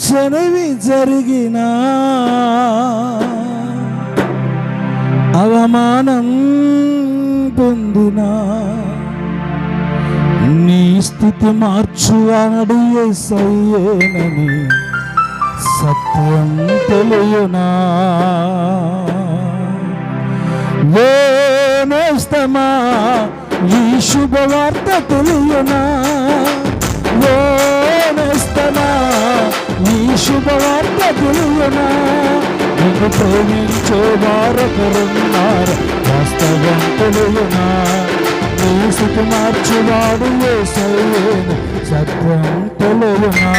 ఊహించనివి జరిగినా అవమానం పొందిన. నీ స్థితి మార్చువాడు సయ్యేనని సత్యం తెలియనా. వేనేస్తమా ఈ శుభవార్త తెలియనా. శుభవార్త తెలుగునా నిన్ను ప్రేమించే వారొకరున్నారు వాస్తవం తెలుగునా నీ స్థితి మార్చువాడు ఏసయ్యేను సత్యం తెలుగునా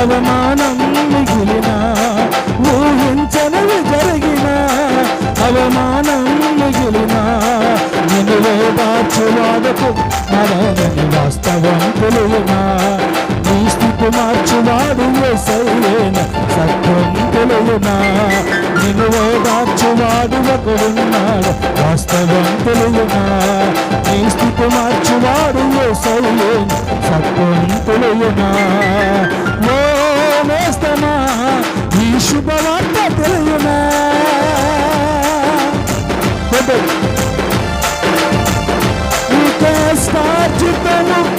అవమానం మిగిలిన ఊహించనివి జరిగిన అవమానం మిగిలిన నేను మార్చువాడకు మరణని వాస్తవం తెలియనా? నీ స్థితి మార్చువాడు ఏసయ్యేన? సత్యం తెలియనా? నిన్ను మార్చువాడు ఒకడున్నాడు వాస్తవం తెలియనా? నీ కష్టార్జితము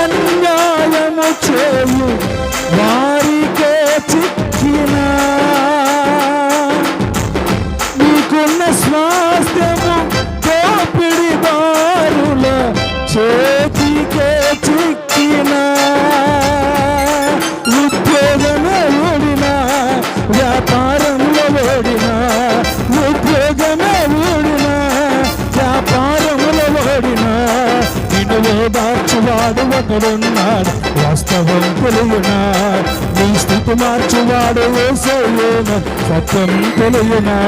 అన్యాయము చేయు వారికే చిక్కిన. నీకున్న స్వా మార్చువాడు ఒకడున్నాడు వాస్తవం తెలియనా నీ స్థితి మార్చువాడు వేసేయన సత్యం తెలియనా